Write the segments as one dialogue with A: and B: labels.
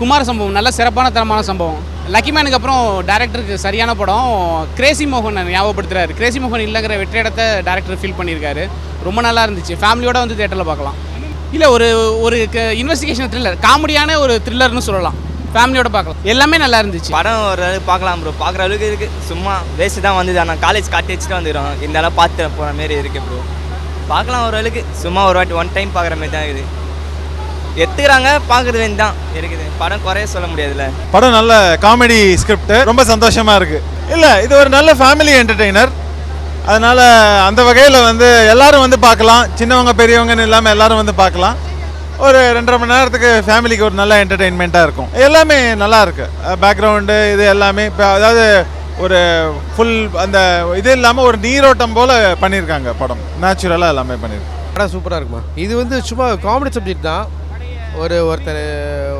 A: குமார சம்பவம் நல்ல சிறப்பான தரமான சம்பவம் லக்கிமேனுக்கு அப்புறம் டேரக்டருக்கு சரியான படம் கிரேசி மோகன் ஞாபகப்படுத்துறாரு. கிரேசி மோகன் இல்லைங்கிற வெற்றி இடத்தை டேரக்டர் ஃபீல் பண்ணியிருக்காரு. ரொம்ப நல்லா இருந்துச்சு. ஃபேமிலியோட வந்து தேட்டரில் பார்க்கலாம். இல்லை ஒரு ஒரு இன்வெஸ்டிகேஷன் த்ரில்லர் காமெடியான ஒரு த்ரில்லர்னு சொல்லலாம். ஃபேமிலியோட பார்க்கலாம். எல்லாமே நல்லா இருந்துச்சு.
B: படம் ஒரு பார்க்கலாம் ப்ரோ பார்க்குற அளவுக்கு இருக்குது சும்மா வேஸ்ட்டு தான் வந்தது. ஆனால் காலேஜ் காட்டி வச்சுட்டு வந்துடும் இருந்தாலும் பார்த்து போகிற மாரி இருக்குது ப்ரோ பார்க்கலாம் ஒரு அளவுக்கு. சும்மா ஒரு வாட்டி ஒன் டைம் பார்க்குற மாதிரி தான் இருக்குது. எடுத்துக்கிறாங்க பார்க்குறது வேண்டி தான் இருக்குது. படம் குறைய சொல்ல முடியாதுல்ல.
C: படம் நல்ல காமெடி ஸ்கிரிப்ட் ரொம்ப சந்தோஷமா இருக்கு. இல்ல இது ஒரு நல்ல ஃபேமிலி என்டர்டெய்னர் அதனால அந்த வகையில் வந்து எல்லாரும் வந்து பார்க்கலாம். சின்னவங்க பெரியவங்கன்னு இல்லாமல் எல்லாரும் வந்து பார்க்கலாம். ஒரு ரெண்டரை மணி நேரத்துக்கு ஃபேமிலிக்கு ஒரு நல்ல என்டர்டெயின்மெண்ட்டாக இருக்கும். எல்லாமே நல்லா இருக்கு. பேக்ரவுண்டு இது எல்லாமே இப்போ அதாவது ஒரு ஃபுல் அந்த இது இல்லாமல் ஒரு நீரோட்டம் போல் பண்ணியிருக்காங்க படம். நேச்சுரலாக எல்லாமே பண்ணியிருக்காங்க.
D: படம் சூப்பராக இருக்குமா? இது வந்து சும்மா காமெடி சப்ஜெக்ட் தான். ஒரு ஒருத்தர்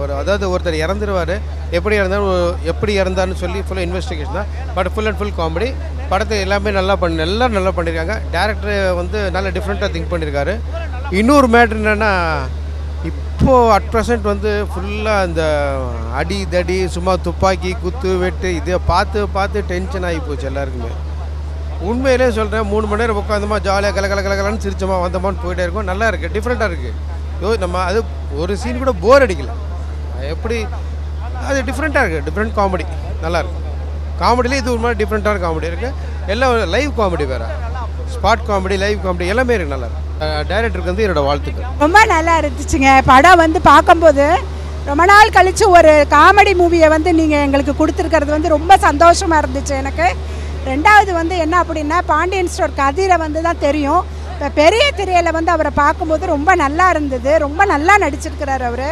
D: ஒரு அதாவது ஒருத்தர் இறந்துருவார். எப்படி இறந்தாலும் எப்படி இறந்தான்னு சொல்லி ஃபுல்லாக இன்வெஸ்டிகேஷன் தான். But full and full comedy படத்தை எல்லாமே நல்லா பண்ணி எல்லாம் நல்லா பண்ணியிருக்காங்க டேரக்டர் வந்து நல்லா டிஃப்ரெண்ட்டாக திங்க் பண்ணியிருக்காரு இன்னொரு மேட்ரு என்னென்னா இப்போது அட் ப்ரெசென்ட் வந்து ஃபுல்லாக அந்த அடி தடி சும்மா துப்பாக்கி குத்து வெட்டு இதை பார்த்து பார்த்து டென்ஷன் ஆகி போச்சு எல்லாருக்குமே. உண்மையிலே சொல்கிறேன் மூணு மணி நேரம் உட்காந்தமா ஜாலியாக கல கல கலகலன்னு சிரிச்சோமா வந்தோமான்னு போயிட்டே இருக்கும். நல்லா இருக்குது டிஃப்ரெண்ட்டாக இருக்குது யோ நம்ம அது ஒரு சீன் கூட போர் அடிக்கல. எப்படி? அது டிஃப்ரெண்ட்டாக இருக்குது டிஃப்ரெண்ட் காமெடி நல்லாயிருக்கும் காமெடியிலே இது ஒரு மாதிரி டிஃப்ரெண்ட்டான காமெடி இருக்குது எல்லாம் லைவ் காமெடி வேறு. ஸ்பாட் காமெடி லைவ் காமெடி எல்லாமே இருக்குது நல்லா டைரக்டருக்கு வந்து என்னோட வாழ்த்துக்கள்.
E: ரொம்ப நல்லா இருந்துச்சுங்க. படம் வந்து பார்க்கும்போது ரொம்ப நாள் கழித்து ஒரு காமெடி மூவியை வந்து நீங்கள் எங்களுக்கு கொடுத்துருக்கிறது வந்து ரொம்ப சந்தோஷமாக இருந்துச்சு எனக்கு. ரெண்டாவது வந்து என்ன அப்படின்னா பாண்டியன் ஸ்டோர் கதிரை வந்து தான் தெரியும். இப்போ பெரிய திரையில் வந்து அவரை பார்க்கும்போது ரொம்ப நல்லா இருந்தது. ரொம்ப நல்லா நடிச்சிருக்கிறார் அவர்.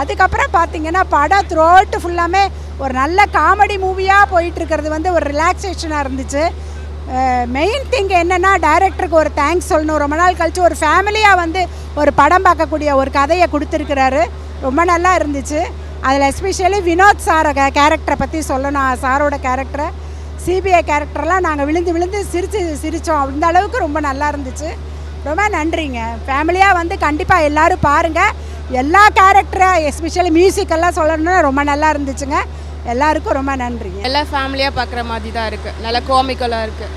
E: அதுக்கப்புறம் பார்த்தீங்கன்னா படம் த்ரோட்டு ஃபுல்லாமே ஒரு நல்ல காமெடி மூவியாக போயிட்டுருக்கிறது வந்து ஒரு ரிலாக்ஸேஷனாக இருந்துச்சு. மெயின் திங் என்னென்னா டைரக்டருக்கு ஒரு தேங்க்ஸ் சொல்லணும். ரொம்ப நாள் கழித்து ஒரு ஃபேமிலியாக வந்து ஒரு படம் பார்க்கக்கூடிய ஒரு கதையை கொடுத்துருக்கிறாரு. ரொம்ப நல்லா இருந்துச்சு. அதில் எஸ்பெஷலி வினோத் சார் கேரக்டரை பற்றி சொல்லணும். சாரோட கேரக்டரை சிபிஐ கேரக்டர்லாம் நாங்கள் விழுந்து விழுந்து சிரித்து சிரித்தோம் அந்த அளவுக்கு ரொம்ப நல்லா இருந்துச்சு. ரொம்ப நன்றிங்க. ஃபேமிலியாக வந்து கண்டிப்பாக எல்லாரும் பாருங்கள் எல்லா கேரக்டராக எஸ்பெஷலி மியூசிக்கெல்லாம் சொல்லணும்னா ரொம்ப நல்லா இருந்துச்சுங்க. எல்லாருக்கும் ரொம்ப நன்றி
F: எல்லாம் ஃபேமிலியாக பார்க்குற மாதிரி தான் இருக்குது நல்லா காமிக்கலாக இருக்குது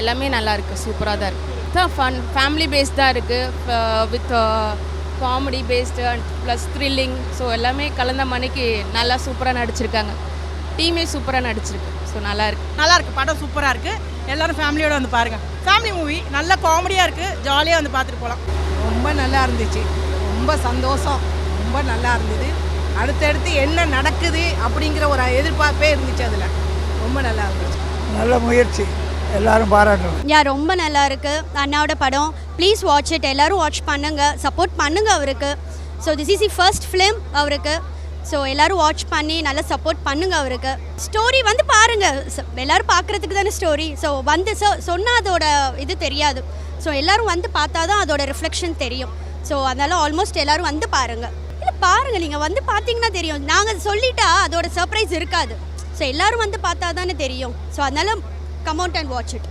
F: எல்லாமே நல்லா இருக்குது சூப்பராக தான் இருக்குது தான் ஃபன் ஃபேமிலி பேஸ்டாக இருக்குது with comedy based and plus thrilling so எல்லாமே கலந்த மணிக்கு நல்லா சூப்பராக நடிச்சிருக்காங்க. டீமே சூப்பராக நடிச்சிருக்கு. ஸோ நல்லா இருக்கு
G: நல்லா இருக்கு படம் சூப்பராக இருக்கு. எல்லாரும் ஃபேமிலியோட வந்து பாருங்க. ஃபேமிலி மூவி நல்ல காமெடியாக இருக்கு. ஜாலியாக வந்து பார்த்துட்டு போகலாம் ரொம்ப நல்லா இருந்துச்சு. ரொம்ப சந்தோஷம். ரொம்ப நல்லா இருந்தது. அடுத்தடுத்து என்ன நடக்குது அப்படிங்கிற ஒரு எதிர்பார்ப்பே இருந்துச்சு அதில். ரொம்ப நல்லா இருந்துச்சு.
H: நல்ல முயற்சி. எல்லாரும் பாராட்டணும்.
I: யா ரொம்ப நல்லா இருக்கு. அண்ணாவோட படம். ப்ளீஸ் வாட்ச் இட் எல்லாரும் வாட்ச் பண்ணுங்க. சப்போர்ட் பண்ணுங்க அவருக்கு. So this is a first film அவருக்கு. ஸோ எல்லாரும் வாட்ச் பண்ணி நல்லா சப்போர்ட் பண்ணுங்க அவருக்கு. ஸ்டோரி வந்து பாருங்க. ச- எல்லாரும் பார்க்கறதுக்கு தானே ஸ்டோரி ஸோ வந்து சொ சொன்னால் அதோட இது தெரியாது. ஸோ எல்லாரும் வந்து பார்த்தா தான் அதோட ரிஃப்ளெக்ஷன் தெரியும். ஸோ அதனால் ஆல்மோஸ்ட் எல்லாரும் வந்து பாருங்க. இல்லை பாருங்க. நீங்கள் வந்து பார்த்தீங்கன்னா தெரியும். நாங்கள் சொல்லிட்டா அதோட சர்ப்ரைஸ் இருக்காது. ஸோ எல்லாரும் வந்து பார்த்தா தானே தெரியும். ஸோ அதனால come out and watch it